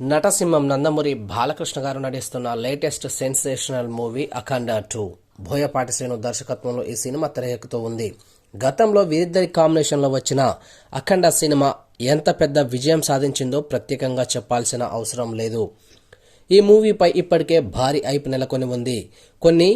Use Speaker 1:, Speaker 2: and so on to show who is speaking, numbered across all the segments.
Speaker 1: నటసింహం నందమూరి బాలకృష్ణ గారు నటిస్తున్న latest sensational movie Akhanda two. Boyapati Srinu దర్శకత్వంలో ఈ సినిమా తెరకెక్కుతూ ఉంది. గతంలో వీరిద్దరి కాంబినేషన్లో వచ్చిన అఖండ సినిమా ఎంత పెద్ద విజయం సాధించిందో ప్రత్యేకంగా చెప్పాల్సిన అవసరం లేదు. ఈ మూవీపై ఇప్పటికే భారీ ఐపు నెలకొని ఉంది. కొన్ని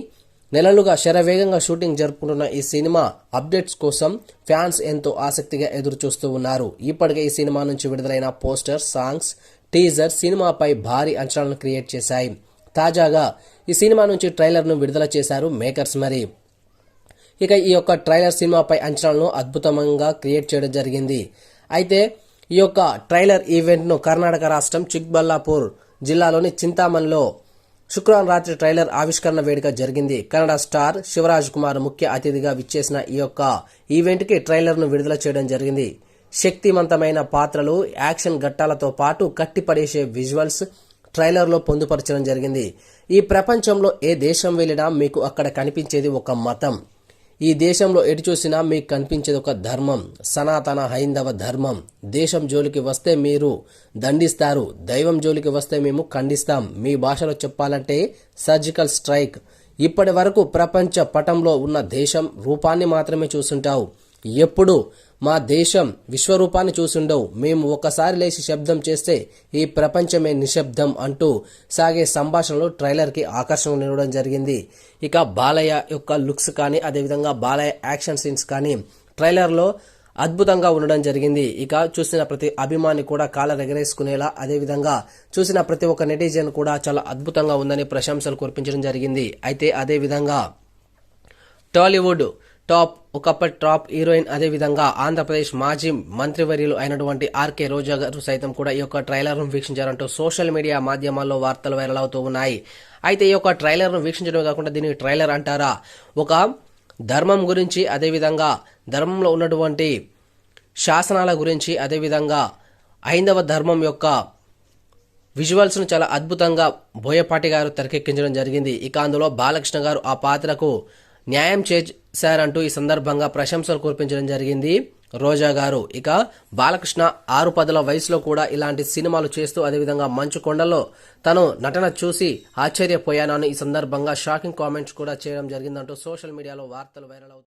Speaker 1: నెలలుగా శరవేగంగా షూటింగ్ జరుపుకుంటున్న ఈ సినిమా అప్డేట్స్ కోసం ఫ్యాన్స్ ఎంతో ఆసక్తిగా ఎదురు చూస్తూ ఉన్నారు. ఇప్పటికే ఈ సినిమా నుంచి విడుదలైన పోస్టర్ సాంగ్స్ టీజర్ సినిమాపై భారీ అంచనాలను క్రియేట్ చేశాయి. తాజాగా ఈ సినిమా నుంచి ట్రైలర్ను విడుదల చేశారు మేకర్స్ మరి. ఇక ఈ యొక్క ట్రైలర్ సినిమాపై అంచనాలను అద్భుతంగా క్రియేట్ చేయడం జరిగింది. అయితే ఈ యొక్క ట్రైలర్ ఈవెంట్ను కర్ణాటక రాష్ట్రం చిక్బల్లాపూర్ జిల్లాలోని చింతామణిలో శుక్రవారం రాత్రి ట్రైలర్ ఆవిష్కరణ వేడుక జరిగింది. కన్నడ స్టార్ శివరాజ్ కుమార్ ముఖ్య అతిథిగా విచ్చేసిన ఈ యొక్క ఈవెంట్కి ట్రైలర్ను విడుదల చేయడం జరిగింది. శక్తివంతమైన పాత్రలు యాక్షన్ ఘట్టాలతో పాటు కట్టిపడేసే విజువల్స్ ట్రైలర్లో పొందుపరచడం జరిగింది. ఈ ప్రపంచంలో ఏ దేశం వెళ్ళినా మీకు అక్కడ కనిపించేది ఒక మతం. ఈ దేశంలో ఎటు చూసినా మీకు కనిపించేది ఒక ధర్మం. సనాతన హైందవ ధర్మం. దేశం జోలికి వస్తే మీరు దండిస్తారు. దైవం జోలికి వస్తే మేము ఖండిస్తాం. మీ భాషలో చెప్పాలంటే సర్జికల్ స్ట్రైక్. ఇప్పటి వరకు ప్రపంచ పటంలో ఉన్న దేశం రూపాన్ని మాత్రమే చూసుంటావు ఎప్పుడు మా దేశం విశ్వరూపాన్ని చూసుండవు. మేము ఒకసారి లేచి శబ్దం చేస్తే ఈ ప్రపంచమే నిశ్శబ్దం అంటూ సాగే సంభాషణలు ట్రైలర్కి ఆకర్షణ నిలవడం జరిగింది. ఇక బాలయ్య యొక్క లుక్స్ కానీ అదేవిధంగా బాలయ్య యాక్షన్ సీన్స్ కానీ ట్రైలర్లో అద్భుతంగా ఉండడం జరిగింది. ఇక చూసిన ప్రతి అభిమాని కూడా కాలర్ ఎగరేసుకునేలా అదేవిధంగా చూసిన ప్రతి ఒక్క నెటిజన్ కూడా చాలా అద్భుతంగా ఉందని ప్రశంసలు కురిపించడం జరిగింది. అయితే అదేవిధంగా టాలీవుడ్ టాప్ ఒకప్పటి టాప్ హీరోయిన్ అదేవిధంగా ఆంధ్రప్రదేశ్ మాజీ మంత్రివర్యులు అయినటువంటి ఆర్కే రోజా గారు సైతం కూడా ఈ యొక్క ట్రైలర్ను వీక్షించారంటూ సోషల్ మీడియా మాధ్యమాల్లో వార్తలు వైరల్ అవుతూ ఉన్నాయి. అయితే ఈ యొక్క ట్రైలర్ను వీక్షించడమే కాకుండా దీనికి ట్రైలర్ అంటారా? ఒక ధర్మం గురించి అదేవిధంగా ధర్మంలో ఉన్నటువంటి శాసనాల గురించి అదేవిధంగా ఐందవ ధర్మం యొక్క విజువల్స్ను చాలా అద్భుతంగా బోయపాటి గారు తెరకెక్కించడం జరిగింది. ఇక అందులో బాలకృష్ణ గారు ఆ పాత్రకు న్యాయం చేశారంటూ ఈ సందర్భంగా ప్రశంసలు కురిపించడం జరిగింది. రోజా గారు ఇక బాలకృష్ణ ఆరు పదుల వయసులో కూడా ఇలాంటి సినిమాలు చేస్తూ అదేవిధంగా మంచు కొండలో తను నటన చూసి ఆశ్చర్యపోయానని ఈ సందర్భంగా షాకింగ్ కామెంట్స్ కూడా చేయడం జరిగిందంటూ సోషల్ మీడియాలో వార్తలు వైరల్ అవుతాయి